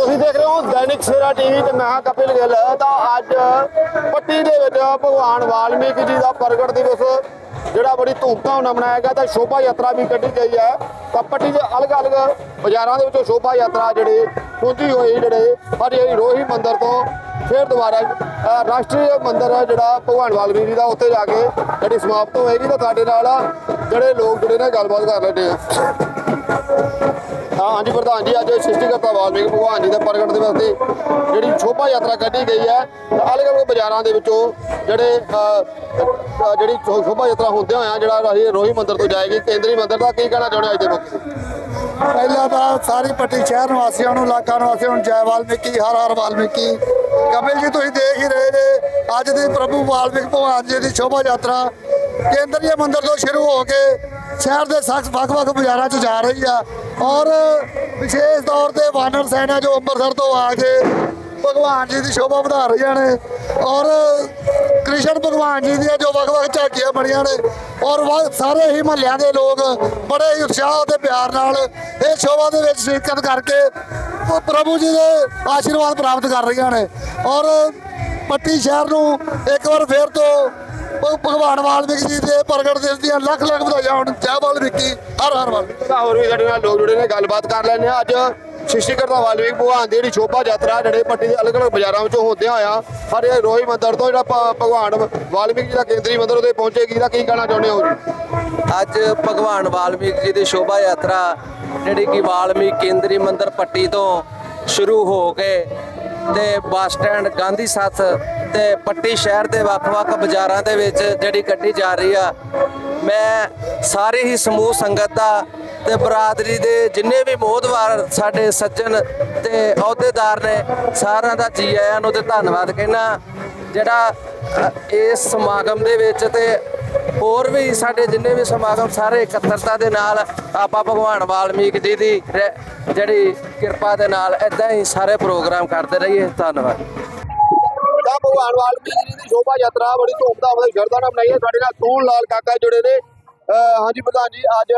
ਤੁਸੀਂ ਦੇਖ ਰਹੇ ਹੋ ਦੈਨਿਕ ਸਵੇਰਾ ਟੀਵੀ ਤੇ ਮੈਂ ਕਪਿਲ ਗਿੱਲ। ਤਾਂ ਅੱਜ ਪੱਟੀ ਦੇ ਵਿੱਚ ਭਗਵਾਨ ਵਾਲਮੀਕੀ ਜੀ ਦਾ ਪ੍ਰਗਟ ਦਿਵਸ ਜਿਹੜਾ ਬੜੀ ਧੂਮਧਾਮ ਨਾਲ ਮਨਾਇਆ ਗਿਆ, ਤਾਂ ਸ਼ੋਭਾ ਯਾਤਰਾ ਵੀ ਕੱਢੀ ਗਈ ਹੈ। ਤਾਂ ਪੱਟੀ ਦੇ ਅਲੱਗ-ਅਲੱਗ ਬਾਜ਼ਾਰਾਂ ਦੇ ਵਿੱਚੋਂ ਸ਼ੋਭਾ ਯਾਤਰਾ ਜਿਹੜੇ ਪਹੁੰਚੀ ਹੋਈ ਜਿਹੜੇ ਹਰੀ ਰੋਹੀ ਮੰਦਿਰ ਤੋਂ ਫਿਰ ਦੁਬਾਰਾ ਰਾਸ਼ਟਰੀ ਮੰਦਿਰ ਹੈ ਜਿਹੜਾ ਭਗਵਾਨ ਵਾਲਮੀਕੀ ਜੀ ਦਾ, ਉੱਥੇ ਜਾ ਕੇ ਜਿਹੜੀ ਸਮਾਪਤ ਹੋਏਗੀ, ਤਾਂ ਤੁਹਾਡੇ ਨਾਲ ਜਿਹੜੇ ਲੋਕ ਜਿਹੜੇ ਨੇ ਗੱਲਬਾਤ ਕਰ ਲੈਂਦੇ ਆ। ਹਾਂਜੀ, ਪ੍ਰਧਾਨ ਜੀ, ਅੱਜ ਸ੍ਰਿਸ਼ਟੀਕਰਤਾ ਵਾਲਮੀਕ ਭਗਵਾਨ ਜੀ ਦੇ ਪ੍ਰਗਟ ਦਿਵਸ ਤੇ ਜਿਹੜੀ ਸ਼ੋਭਾ ਯਾਤਰਾ ਕੱਢੀ ਗਈ ਹੈ। ਅਲੱਗ-ਅਲੱਗ ਬਾਜ਼ਾਰਾਂ ਦੇ ਵਿੱਚੋਂ ਜਿਹੜੇ ਜਿਹੜੀ ਸ਼ੋਭਾ ਯਾਤਰਾ ਹੁੰਦਿਆਂ ਹੋਇਆਂ ਜਿਹੜਾ ਰਾਹੀ ਰੋਹੀ ਮੰਦਿਰ ਤੋਂ ਜਾਏਗੀ। ਕੇਂਦਰੀ ਮੰਦਿਰ ਦਾ ਕੀ ਕਹਿਣਾ ਚਾਹੁੰਦੇ ਹੋ ਅੱਜ ਦੇ ਮੌਕੇ ਪਹਿਲਾਂ ਤਾਂ ਸਾਰੀ ਪੱਟੀ ਸ਼ਹਿਰ ਨਿਵਾਸੀਆਂ ਨੂੰ, ਇਲਾਕਾ ਨਿਵਾਸੀਆਂ ਨੂੰ ਜੈ ਵਾਲਮੀਕੀ, ਹਰ ਹਰ ਵਾਲਮੀਕੀ। ਕਪਿਲ ਜੀ, ਤੁਸੀਂ ਦੇਖ ਹੀ ਰਹੇ ਨੇ ਅੱਜ ਦੀ ਪ੍ਰਭੂ ਵਾਲਮੀਕ ਭਗਵਾਨ ਜੀ ਦੀ ਸ਼ੋਭਾ ਯਾਤਰਾ ਕੇਂਦਰੀ ਮੰਦਿਰ ਤੋਂ ਸ਼ੁਰੂ ਹੋ ਕੇ ਸ਼ਹਿਰ ਦੇ ਸਖਤ ਵੱਖ-ਵੱਖ ਬਾਜ਼ਾਰਾਂ 'ਚ ਜਾ ਰਹੀ ਆ ਔਰ ਵਿਸ਼ੇਸ਼ ਤੌਰ ਤੇ ਵਾਨਰ ਸੈਨਾ ਜੋ ਅੰਮ੍ਰਿਤਸਰ ਤੋਂ ਆ ਕੇ ਭਗਵਾਨ ਜੀ ਦੀ ਸ਼ੋਭਾ ਵਧਾ ਰਹੀਆਂ ਨੇ ਔਰ ਕ੍ਰਿਸ਼ਨ ਭਗਵਾਨ ਜੀ ਦੀਆਂ ਜੋ ਵੱਖ-ਵੱਖ ਝਾਕੀਆਂ ਬਣੀਆਂ ਨੇ ਔਰ ਵਾ- ਸਾਰੇ ਹੀ ਮਹੱਲਿਆਂ ਦੇ ਲੋਕ ਬੜੇ ਹੀ ਉਤਸ਼ਾਹ ਤੇ ਪਿਆਰ ਨਾਲ ਇਹ ਸ਼ੋਭਾ ਦੇ ਵਿੱਚ ਸ਼ਿਰਕਤ ਕਰਕੇ ਪ੍ਰਭੂ ਜੀ ਦੇ ਆਸ਼ੀਰਵਾਦ ਪ੍ਰਾਪਤ ਕਰ ਰਹੀਆਂ ਨੇ ਔਰ ਪੱਟੀ ਸ਼ਹਿਰ ਨੂੰ ਇੱਕ ਵਾਰ ਫੇਰ ਤੋਂ ਭਗਵਾਨ ਵਾਲਮੀਕੀ ਜੀ ਦੇ ਪ੍ਰਗਟ ਦਿਵਸ ਦੀਆਂ ਲੱਖ ਲੱਖ ਵਧਾਈਆਂ ਹੋਣ। ਜੈ ਵਾਲਮੀਕੀ ਹਰ ਹਰ ਵਾਲਮੀਕੀ ਤਾਂ ਹੋਰ ਵੀ ਸਾਡੇ ਨਾਲ ਲੋਕ ਜੁੜੇ ਨੇ ਗੱਲਬਾਤ ਕਰ ਲੈਂਦੇ ਆ ਅੱਜ ਸ੍ਰਿਸ਼ਟੀਕਰਤਾ ਵਾਲਮੀਕ ਭਗਵਾਨ ਦੀ ਜਿਹੜੀ ਸ਼ੋਭਾ ਯਾਤਰਾ ਜਿਹੜੇ ਪੱਟੀ ਦੇ ਅਲੱਗ-ਅਲੱਗ ਬਾਜ਼ਾਰਾਂ ਵਿੱਚੋਂ ਹੁੰਦਿਆਂ ਹੋਇਆ ਹਰੇ ਰੋਹੀ ਮੰਦਿਰ ਤੋਂ ਜਿਹੜਾ ਭਗਵਾਨ ਵਾਲਮੀਕ ਜੀ ਦਾ ਕੇਂਦਰੀ ਮੰਦਿਰ ਉਹਦੇ ਪਹੁੰਚੇਗੀ। ਤਾਂ ਕੀ ਕਹਿਣਾ ਚਾਹੁੰਦੇ ਹੋ ਜੀ? ਅੱਜ ਭਗਵਾਨ ਵਾਲਮੀਕ ਜੀ ਦੀ ਸ਼ੋਭਾ ਯਾਤਰਾ ਜਿਹੜੀ ਕਿ ਵਾਲਮੀਕ ਕੇਂਦਰੀ ਮੰਦਿਰ ਪੱਟੀ ਤੋਂ ਸ਼ੁਰੂ ਹੋ ਕੇ ਤੇ ਬੱਸ ਸਟੈਂਡ, ਗਾਂਧੀ ਸੱਥ ਤੇ ਪੱਟੀ ਸ਼ਹਿਰ ਦੇ ਵੱਖ-ਵੱਖ ਬਾਜ਼ਾਰਾਂ ਦੇ ਵਿੱਚ ਜਿਹੜੀ ਕੱਢੀ ਜਾ ਰਹੀ ਆ। ਮੈਂ ਸਾਰੇ ਹੀ ਸਮੂਹ ਸੰਗਤ ਦਾ ਤੇ ਬਰਾਦਰੀ ਦੇ ਜਿੰਨੇ ਵੀ ਮੋਹਦਵਾਰ ਸਾਡੇ ਸੱਜਣ ਤੇ ਅਹੁਦੇਦਾਰ ਨੇ, ਸਾਰਿਆਂ ਦਾ ਜੀ ਆਇਆਂ ਨੂੰ ਤੇ ਧੰਨਵਾਦ ਕਹਿਣਾ ਜਿਹੜਾ ਇਸ ਸਮਾਗਮ ਦੇ ਵਿੱਚ ਤੇ ਹੋਰ ਵੀ ਸਾਡੇ ਜਿੰਨੇ ਵੀ ਸਮਾਗਮ ਸਾਰੇ ਇਕੱਤਰਤਾ ਦੇ ਨਾਲ ਆਪਾਂ ਭਗਵਾਨ ਵਾਲਮੀਕ ਜੀ ਦੀ ਜਿਹੜੀ ਕਿਰਪਾ ਦੇ ਨਾਲ ਇਦਾਂ ਹੀ ਸਾਰੇ ਪ੍ਰੋਗਰਾਮ ਕਰਦੇ ਰਹੀਏ। ਧੰਨਵਾਦ। ਤਾਂ ਭਗਵਾਨ ਵਾਲਮੀਕ ਜੀ ਦੀ ਸ਼ੋਭਾ ਯਾਤਰਾ ਬੜੀ ਧੂਮਧਾਮ ਨਾਲ ਸ਼ਰਧਾ ਨਾਲ ਮਨਾਈ ਹੈ। ਸਾਡੇ ਨਾਲ ਸੋਹਣ ਲਾਲ ਕਾਕਾ ਜੁੜੇ ਨੇ। ਅਹ ਹਾਂਜੀ ਪ੍ਰਧਾਨ ਜੀ, ਅੱਜ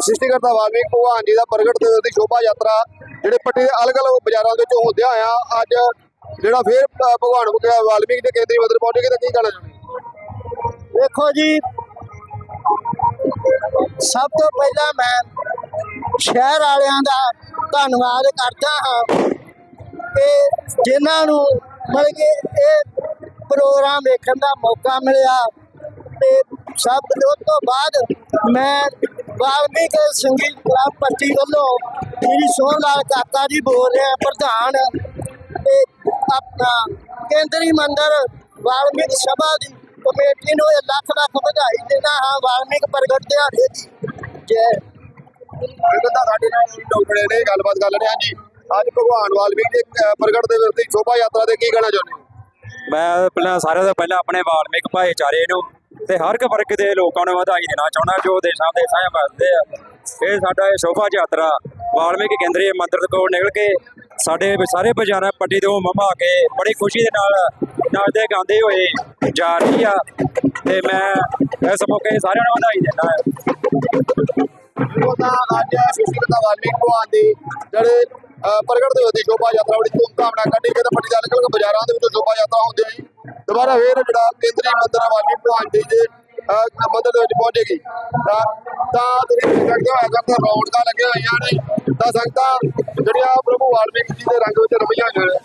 ਸ੍ਰਿਸ਼ਟੀਕਰਤਾ ਵਾਲਮੀਕ ਭਗਵਾਨ ਜੀ ਦਾ ਪ੍ਰਗਟ ਦਿਵਸ ਦੀ ਸ਼ੋਭਾ ਯਾਤਰਾ ਜਿਹੜੇ ਪੱਟੀ ਦੇ ਅਲੱਗ-ਅਲੱਗ ਬਾਜ਼ਾਰਾਂ ਦੇ ਵਿੱਚੋਂ ਹੁੰਦਿਆਂ ਆਇਆ ਅੱਜ ਜਿਹੜਾ ਫਿਰ ਭਗਵਾਨ ਵਾਲਮੀਕ ਦੇ ਕੇਂਦਰੀ ਮੰਦਿਰ ਪਹੁੰਚੇਗੀ ਤਾਂ ਕੀ ਕਹਿਣਾ ਚਾਹੁੰਦੇ ਦੇਖੋ ਜੀ, ਸਭ ਤੋਂ ਪਹਿਲਾਂ ਮੈਂ ਸ਼ਹਿਰ ਵਾਲਿਆਂ ਦਾ ਧੰਨਵਾਦ ਕਰਦਾ ਹਾਂ ਕਿ ਜਿਨ੍ਹਾਂ ਨੂੰ ਮਤਲਬ ਕਿ ਇਹ ਪ੍ਰੋਗਰਾਮ ਵੇਖਣ ਦਾ ਮੌਕਾ ਮਿਲਿਆ ਤੇ ਸਭ, ਉਸ ਤੋਂ ਬਾਅਦ ਮੈਂ ਵਾਲਮੀਕ ਸੰਗੀਤ ਕਲੱਬ ਪੱਟੀ ਵੱਲੋਂ ਸ੍ਰੀ ਸੋਹਣ ਲਾਲ ਕਾਕਾ ਜੀ ਬੋਲ ਰਿਹਾ, ਪ੍ਰਧਾਨ ਤੇ ਆਪਣਾ ਕੇਂਦਰੀ ਮੰਦਰ ਵਾਲਮੀਕ ਸਭਾ ਦੀ ਕਮੇਟੀ ਨੂੰ ਇਹ ਲੱਖ ਲੱਖ ਵਧਾਈ ਦੇਣਾ ਹਾਂ ਵਾਲਮੀਕ ਪ੍ਰਗਟ ਦਿਹਾੜੇ ਦੀ। ਜੈ। ਇਹ ਤਾਂ ਸਾਡੇ ਨਾਲ ਜੁੜੇ ਨੇ ਗੱਲਬਾਤ ਕਰ ਲੈਣੇ ਹਾਂਜੀ ਅੱਜ ਭਗਵਾਨ ਵਾਲਮੀਕ ਦੇ ਪ੍ਰਗਟ ਦੀ ਸ਼ੋਭਾ ਯਾਤਰਾ ਦੇ ਕੀ ਕਹਿਣਾ ਚਾਹੁੰਦੇ ਹੋ? ਮੈਂ ਪਹਿਲਾਂ ਸਾਰਿਆਂ ਤੋਂ ਪਹਿਲਾਂ ਆਪਣੇ ਵਾਲਮੀਕ ਭਾਈਚਾਰੇ ਨੂੰ ਤੇ ਹਰ ਇੱਕ ਵਰਗ ਦੇ ਲੋਕਾਂ ਨੂੰ ਵਧਾਈ ਦੇਣਾ ਚਾਹੁੰਦਾ ਜੋ ਦੇਸ਼ਾਂ ਦੇ ਸਾਂਝ ਵਸਦੇ ਆ। ਇਹ ਸਾਡਾ ਇਹ ਸ਼ੋਭਾ ਯਾਤਰਾ ਵਾਲਮੀਕ ਕੇਂਦਰੀ ਮੰਦਿਰ ਤੋਂ ਨਿਕਲ ਕੇ ਸਾਡੇ ਸਾਰੇ ਬਾਜ਼ਾਰਾਂ ਪੱਟੀ ਤੋਂ ਮਮਾ ਕੇ ਬੜੀ ਖੁਸ਼ੀ ਦੇ ਨਾਲ ਨੱਚਦੇ ਗਾਉਂਦੇ ਹੋਏ ਜਾ ਰਹੀ ਆ ਤੇ ਮੈਂ ਇਸ ਮੌਕੇ ਸਾਰਿਆਂ ਨੂੰ ਵਧਾਈ ਦਿੰਦਾ ਉਹ ਅੱਜ ਸ੍ਰਿਸ਼ਟੀਕਰਤਾ ਵਾਲਮੀਕ ਭਗਵਾਨ ਦੀ ਜਿਹੜੇ ਪ੍ਰਗਟ ਦਿਵਸ ਦੀ ਸ਼ੋਭਾ ਯਾਤਰਾ ਬੜੀ ਧੂਮਧਾਮ ਨਾਲ ਕੱਢੀ ਗਈ ਤੇ ਪੱਟੀ ਦੇ ਅਲੱਗ-ਅਲੱਗ ਬਾਜ਼ਾਰਾਂ ਦੇ ਵਿੱਚੋਂ ਸ਼ੋਭਾ ਯਾਤਰਾ ਹੁੰਦੀ ਆਈ ਦੁਬਾਰਾ ਫੇਰ ਜਿਹੜਾ ਕੇਂਦਰੀ ਮੰਦਿਰ ਵਾਲਮੀਕ ਭਗਵਾਨ ਦੀ ਦੇ ਅਹ, ਦੇ ਵਿੱਚ ਪਹੁੰਚੇਗੀ ਤਾਂ ਤਾਂ ਤੁਸੀਂ ਦੇਖ ਸਕਦੇ ਹੋ ਅਗਰ ਤਾਂ ਰੌਣਕਾਂ ਲੱਗੀਆਂ ਹੋਈਆਂ ਨੇ। ਤਾਂ ਸੰਗਤਾਂ ਜਿਹੜੀਆਂ ਪ੍ਰਭੂ ਵਾਲਮੀਕ ਜੀ ਦੇ ਰੰਗ ਵਿੱਚ ਰਮੀਆਂ ਹੋਈਆਂ ਨੇ।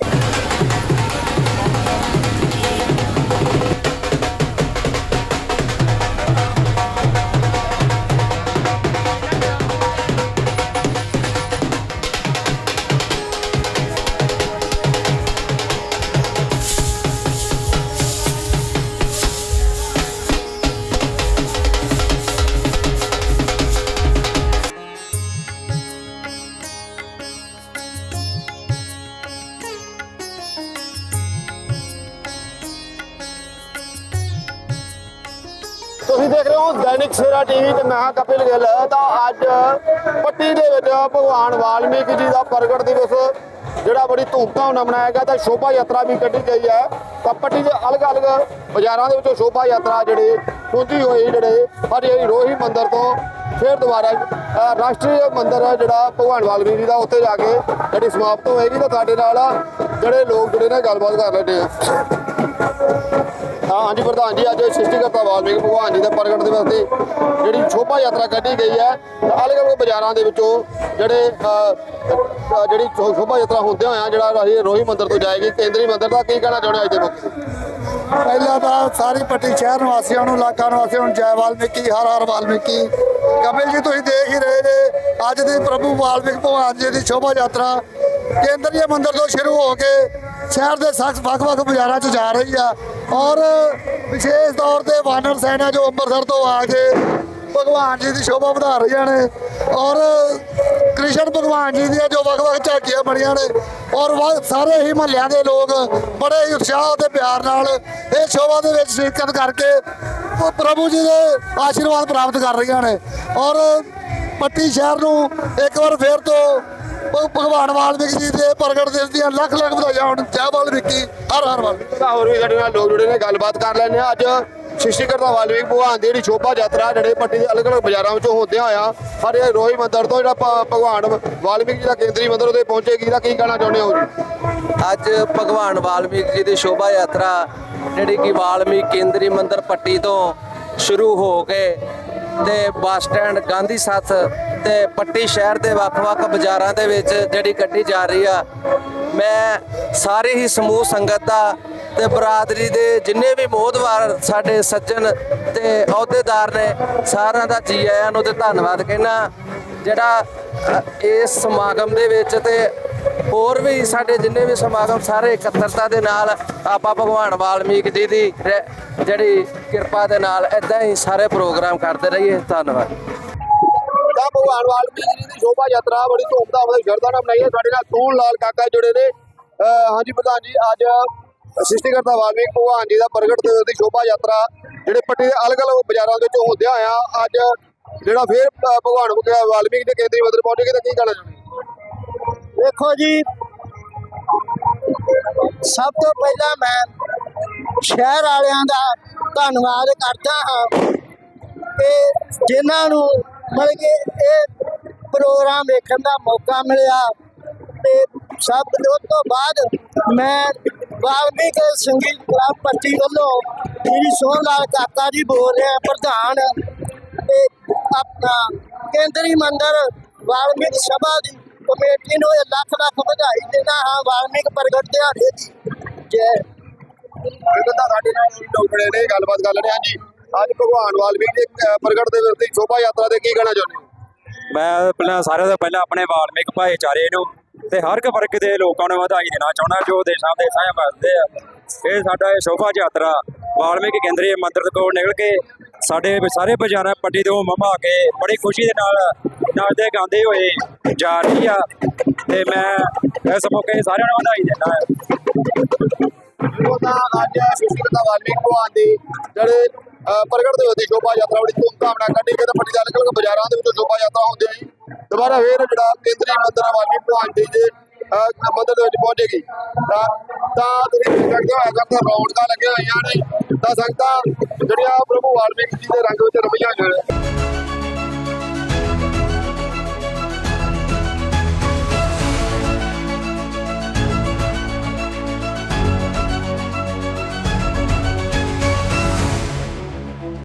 ਰਹੇ ਹੋ ਦੈਨਿਕ ਸਵੇਰਾ ਟੀਵੀ ਤੇ ਮੈਂ ਕਪਿਲ ਗਿੱਲ ਤਾਂ ਅੱਜ ਪੱਟੀ ਦੇ ਵਿੱਚ ਭਗਵਾਨ ਵਾਲਮੀਕ ਜੀ ਦਾ ਪ੍ਰਗਟ ਦਿਵਸ ਜਿਹੜਾ ਬੜੀ ਧੂਮਧਾਮ ਨਾਲ ਮਨਾਇਆ ਗਿਆ, ਤਾਂ ਸ਼ੋਭਾ ਯਾਤਰਾ ਵੀ ਕੱਢੀ ਗਈ ਹੈ। ਤਾਂ ਪੱਟੀ ਦੇ ਅਲੱਗ-ਅਲੱਗ ਬਾਜ਼ਾਰਾਂ ਦੇ ਵਿੱਚੋਂ ਸ਼ੋਭਾ ਯਾਤਰਾ ਜਿਹੜੀ ਹੁੰਦੀ ਹੋਈ ਜਿਹੜੇ ਹਰੀ ਰੋਹੀ ਮੰਦਿਰ ਤੋਂ ਫਿਰ ਦੁਬਾਰਾ ਰਾਸ਼ਟਰੀ ਮੰਦਿਰ ਹੈ ਜਿਹੜਾ ਭਗਵਾਨ ਵਾਲਮੀਕ ਜੀ ਦਾ ਉੱਥੇ ਜਾ ਕੇ ਜਿਹੜੀ ਸਮਾਪਤ ਹੋਏਗੀ, ਤਾਂ ਸਾਡੇ ਨਾਲ ਜਿਹੜੇ ਲੋਕ ਜਿਹੜੇ ਨੇ, ਗੱਲਬਾਤ ਕਰ ਲੈਂਦੇ ਆ ਹਾਂ ਹਾਂਜੀ ਪ੍ਰਧਾਨ ਜੀ, ਅੱਜ ਸ੍ਰਿਸ਼ਟੀਕਰਤਾ ਵਾਲਮੀਕ ਭਗਵਾਨ ਜੀ ਦੇ ਪ੍ਰਗਟ ਦਿਵਸ ਦੀ ਜਿਹੜੀ ਸ਼ੋਭਾ ਯਾਤਰਾ ਕੱਢੀ ਗਈ ਹੈ। ਅਲੱਗ-ਅਲੱਗ ਬਾਜ਼ਾਰਾਂ ਦੇ ਵਿੱਚੋਂ ਜਿਹੜੇ ਜਿਹੜੀ ਸ਼ੋਭਾ ਯਾਤਰਾ ਹੁੰਦਿਆਂ ਹੋਇਆ ਜਿਹੜਾ ਰਾਹੀ ਰੋਹੀ ਮੰਦਿਰ ਤੋਂ ਜਾਏਗੀ। ਕੇਂਦਰੀ ਮੰਦਿਰ ਦਾ ਕੀ ਕਹਿਣਾ ਚਾਹੁੰਦੇ ਹੋ ਅੱਜ ਦੇ ਮੌਕੇ ਪਹਿਲਾਂ ਤਾਂ ਸਾਰੀ ਪੱਟੀ ਸ਼ਹਿਰ ਨਿਵਾਸੀਆਂ ਨੂੰ, ਇਲਾਕਾ ਨਿਵਾਸੀਆਂ ਨੂੰ ਜੈ ਵਾਲਮੀਕੀ, ਹਰ ਹਰ ਵਾਲਮੀਕੀ। ਕਪਿਲ ਜੀ, ਤੁਸੀਂ ਦੇਖ ਹੀ ਰਹੇ ਜੇ, ਅੱਜ ਦੀ ਪ੍ਰਭੂ ਵਾਲਮੀਕ ਭਗਵਾਨ ਜੀ ਦੀ ਸ਼ੋਭਾ ਯਾਤਰਾ ਕੇਂਦਰੀ ਮੰਦਿਰ ਤੋਂ ਸ਼ੁਰੂ ਹੋ ਕੇ ਸ਼ਹਿਰ ਦੇ ਸਖਤ ਵੱਖ-ਵੱਖ ਬਾਜ਼ਾਰਾਂ 'ਚ ਜਾ ਰਹੀ ਆ ਔਰ ਵਿਸ਼ੇਸ਼ ਤੌਰ ਤੇ ਵਾਨਰ ਸੈਨਾ ਜੋ ਅੰਮ੍ਰਿਤਸਰ ਤੋਂ ਆ ਕੇ ਭਗਵਾਨ ਜੀ ਦੀ ਸ਼ੋਭਾ ਵਧਾ ਰਹੀਆਂ ਨੇ ਔਰ ਕ੍ਰਿਸ਼ਨ ਭਗਵਾਨ ਜੀ ਦੀਆਂ ਜੋ ਵੱਖ-ਵੱਖ ਝਾਕੀਆਂ ਬਣੀਆਂ ਨੇ ਔਰ ਵਾ- ਸਾਰੇ ਹੀ ਮਹੱਲਿਆਂ ਦੇ ਲੋਕ ਬੜੇ ਹੀ ਉਤਸ਼ਾਹ ਤੇ ਪਿਆਰ ਨਾਲ ਇਹ ਸ਼ੋਭਾ ਦੇ ਵਿੱਚ ਸ਼ਿਰਕਤ ਕਰਕੇ ਪ੍ਰਭੂ ਜੀ ਦੇ ਆਸ਼ੀਰਵਾਦ ਪ੍ਰਾਪਤ ਕਰ ਰਹੀਆਂ ਨੇ ਔਰ ਪੱਟੀ ਸ਼ਹਿਰ ਨੂੰ ਇੱਕ ਵਾਰ ਫੇਰ ਤੋਂ ਭਗਵਾਨ ਵਾਲਮੀਕ ਜੀ ਦੇ ਪ੍ਰਗਟ ਦਿਵਸ ਦੀਆਂ ਲੱਖ ਲੱਖ ਵਧਾਈਆਂ ਹੋਣ। ਜੈ ਵਾਲਮੀਕੀ ਹਰ ਹਰ ਵਾਲਮੀਕੀ ਤਾਂ ਹੋਰ ਵੀ ਸਾਡੇ ਨਾਲ ਲੋਕ ਜੁੜੇ ਨੇ ਗੱਲਬਾਤ ਕਰ ਲੈਂਦੇ ਆ ਅੱਜ ਸ੍ਰਿਸ਼ਟੀਕਰਤਾ ਵਾਲਮੀਕ ਭਗਵਾਨ ਦੀ ਜਿਹੜੀ ਸ਼ੋਭਾ ਯਾਤਰਾ ਜਿਹੜੇ ਪੱਟੀ ਦੇ ਅਲੱਗ-ਅਲੱਗ ਬਾਜ਼ਾਰਾਂ ਵਿੱਚੋਂ ਹੁੰਦਿਆਂ ਹੋਇਆ ਹਰੇ ਰੋਹੀ ਮੰਦਿਰ ਤੋਂ ਜਿਹੜਾ ਭਗਵਾਨ ਵਾਲਮੀਕ ਜੀ ਦਾ ਕੇਂਦਰੀ ਮੰਦਿਰ ਉਹਦੇ ਪਹੁੰਚੇਗੀ ਤਾਂ ਕੀ ਕਹਿਣਾ ਚਾਹੁੰਦੇ ਹੋ ਜੀ? ਅੱਜ ਭਗਵਾਨ ਵਾਲਮੀਕ ਜੀ ਦੀ ਸ਼ੋਭਾ ਯਾਤਰਾ ਜਿਹੜੀ ਕਿ ਵਾਲਮੀਕ ਕੇਂਦਰੀ ਮੰਦਿਰ ਪੱਟੀ ਤੋਂ ਸ਼ੁਰੂ ਹੋ ਕੇ ਤੇ ਬੱਸ ਸਟੈਂਡ ਗਾਂਧੀ ਸੱਥ ਤੇ ਪੱਟੀ ਸ਼ਹਿਰ ਦੇ ਵੱਖ-ਵੱਖ ਬਾਜ਼ਾਰਾਂ ਦੇ ਵਿੱਚ ਜਿਹੜੀ ਕੱਢੀ ਜਾ ਰਹੀ ਆ। ਮੈਂ ਸਾਰੇ ਹੀ ਸਮੂਹ, ਸੰਗਤ ਦਾ ਤੇ ਬਰਾਦਰੀ ਦੇ ਜਿੰਨੇ ਵੀ ਮੋਹਦਵਾਰ ਸਾਡੇ ਸੱਜਣ ਤੇ ਅਹੁਦੇਦਾਰ ਨੇ, ਸਾਰਿਆਂ ਦਾ ਜੀ ਆਇਆਂ ਨੂੰ ਤੇ ਧੰਨਵਾਦ ਕਹਿਣਾ ਜਿਹੜਾ ਇਸ ਸਮਾਗਮ ਦੇ ਵਿੱਚ ਤੇ ਹੋਰ ਵੀ ਸਾਡੇ ਜਿੰਨੇ ਵੀ ਸਮਾਗਮ ਸਾਰੇ ਇਕੱਤਰਤਾ ਦੇ ਨਾਲ ਆਪਾਂ ਭਗਵਾਨ ਵਾਲਮੀਕ ਜੀ ਦੀ ਰਹਿ- ਜਿਹੜੀ ਕਿਰਪਾ ਦੇ ਨਾਲ ਇਦਾਂ ਹੀ ਸਾਰੇ ਪ੍ਰੋਗਰਾਮ ਕਰਦੇ ਰਹੀਏ। ਧੰਨਵਾਦ। ਤਾਂ ਭਗਵਾਨ ਵਾਲਮੀਕ ਦੀ ਸ਼ੋਭਾ ਯਾਤਰਾ, ਬੜੀ ਧੂਮਧਾਮ ਨਾਲ ਸ਼ਰਧਾ ਨਾਲ ਮਨਾਈ ਹੈ। ਸਾਡੇ ਨਾਲ ਸੋਹਣ ਲਾਲ ਕਾਕਾ ਜੁੜੇ ਨੇ। ਹਾਂਜੀ ਪ੍ਰਧਾਨ ਜੀ, ਅੱਜ ਸ੍ਰਿਸ਼ਟੀਕਰਤਾ ਵਾਲਮੀਕ ਭਗਵਾਨ ਜੀ ਦਾ ਪ੍ਰਗਟ ਦਿਵਸ ਦੀ ਸ਼ੋਭਾ ਯਾਤਰਾ ਜਿਹੜੇ ਪੱਟੀ ਦੇ ਅਲੱਗ-ਅਲੱਗ ਬਾਜ਼ਾਰਾਂ ਦੇ ਵਿੱਚੋਂ ਹੁੰਦਿਆਂ ਆਇਆ ਅੱਜ ਜਿਹੜਾ ਫੇਰ ਭਗਵਾਨ ਵਾਲਮੀਕ ਦੇ ਕੇਂਦਰੀ ਮੰਦਿਰ ਪਹੁੰਚੇਗੀ ਤਾਂ ਕੀ ਕਹਿਣਾ ਚਾਹੁੰਦੇ? ਦੇਖੋ ਜੀ, ਸਭ ਤੋਂ ਪਹਿਲਾਂ ਮੈਂ ਸ਼ਹਿਰ ਵਾਲਿਆਂ ਦਾ ਧੰਨਵਾਦ ਕਰਦਾ ਹਾਂ ਕਿ ਜਿਨ੍ਹਾਂ ਨੂੰ ਮਤਲਬ ਕਿ ਇਹ ਪ੍ਰੋਗਰਾਮ ਵੇਖਣ ਦਾ ਮੌਕਾ ਮਿਲਿਆ ਤੇ ਸਭ ਉਸ ਤੋਂ ਬਾਅਦ ਮੈਂ ਵਾਲਮੀਕ ਸੰਗੀਤ ਕਲੱਬ ਪੱਟੀ ਵੱਲੋਂ ਸ਼੍ਰੀ ਸੋਹਣ ਲਾਲ ਕਾਕਾ ਜੀ ਬੋਲ ਰਿਹਾ ਪ੍ਰਧਾਨ ਤੇ ਆਪਣਾ ਕੇਂਦਰੀ ਮੰਦਰ ਵਾਲਮੀਕ ਸਭਾ ਦੀ ਕਮੇਟੀ ਨੂੰ ਇਹ ਲੱਖ ਲੱਖ ਵਧਾਈ ਦੇਣਾ ਹਾਂ ਵਾਲਮੀਕ ਪ੍ਰਗਟ ਦਿਹਾੜੇ ਦੀ। ਜੈ। ਇਹ ਤਾਂ ਸਾਡੇ ਨਾਲ ਲੋਕ ਨੇ, ਗੱਲਬਾਤ ਕਰ ਲੈਣੇ ਹਾਂਜੀ ਅੱਜ ਭਗਵਾਨ ਵਾਲਮੀਕ ਦੇ ਅਹ ਪ੍ਰਗਟ ਦੀ ਸ਼ੋਭਾ ਯਾਤਰਾ ਤੇ ਕੀ ਕਹਿਣਾ ਚਾਹੁੰਦੇ ਹੋ? ਮੈਂ ਪਹਿਲਾਂ ਸਾਰਿਆਂ ਤੋਂ ਪਹਿਲਾਂ ਆਪਣੇ ਵਾਲਮੀਕ ਭਾਈਚਾਰੇ ਨੂੰ ਤੇ ਹਰ ਇੱਕ ਵਰਗ ਦੇ ਲੋਕਾਂ ਨੂੰ ਵਧਾਈ ਦੇਣਾ ਚਾਹੁੰਦਾ ਜੋ ਦੇਸ਼ਾਂ ਦੇ ਸਾਂਝ ਵਸਦੇ ਆ। ਇਹ ਸਾਡਾ ਇਹ ਸ਼ੋਭਾ ਯਾਤਰਾ ਵਾਲਮੀਕ ਕੇਂਦਰੀ ਮੰਦਿਰ ਕੋਲ ਨਿਕਲ ਕੇ ਸਾਡੇ ਸਾਰੇ ਬਾਜ਼ਾਰਾਂ ਪੱਟੀ ਤੋਂ ਮਮਾ ਕੇ ਬੜੀ ਖੁਸ਼ੀ ਦੇ ਨਾਲ ਨੱਚਦੇ ਗਾਉਂਦੇ ਹੋਏ ਜਾ ਰਹੀ ਆ ਤੇ ਮੈਂ ਇਸ ਮੌਕੇ ਸਾਰਿਆਂ ਨੂੰ ਵਧਾਈ ਦਿੰਦਾ ਉਹ ਤਾਂ ਅੱਜ ਸ੍ਰਿਸ਼ਟੀਕਰਤਾ ਵਾਲਮੀਕ ਭਗਵਾਨ ਦੀ ਜਿਹੜੇ ਪ੍ਰਗਟ ਦੇ ਦੀ ਸ਼ੋਭਾ ਯਾਤਰਾ ਬੜੀ ਧੂਮਧਾਮ ਨਾਲ ਕੱਢੀ ਗਈ ਤੇ ਪੱਟੀ ਦੇ ਅਲੱਗ-ਅਲੱਗ ਬਾਜ਼ਾਰਾਂ ਦੇ ਵਿੱਚੋਂ ਸ਼ੋਭਾ ਯਾਤਰਾ ਹੁੰਦੀ ਆਈ ਦੁਬਾਰਾ ਫੇਰ ਜਿਹੜਾ ਕੇਂਦਰੀ ਮੰਦਿਰ ਆ ਭਗਵਾਨ ਜੀ ਦੇ ਅਹ, ਮੰਦਿਰ ਦੇ ਵਿੱਚ ਪਹੁੰਚੇਗੀ ਤਾਂ ਤਾਂ ਤੁਸੀਂ ਦੇਖ ਸਕਦੇ ਹੋ ਇਸ ਵਕਤ ਰੌਣਕਾਂ ਲੱਗੀਆਂ ਹੋਈਆਂ ਨੇ। ਤਾਂ ਸੰਗਤਾਂ ਜਿਹੜੀਆਂ ਪ੍ਰਭੂ ਵਾਲਮੀਕ ਜੀ ਦੇ ਰੰਗ ਵਿੱਚ ਰਮੀਆਂ ਹੋਈਆਂ ਨੇ।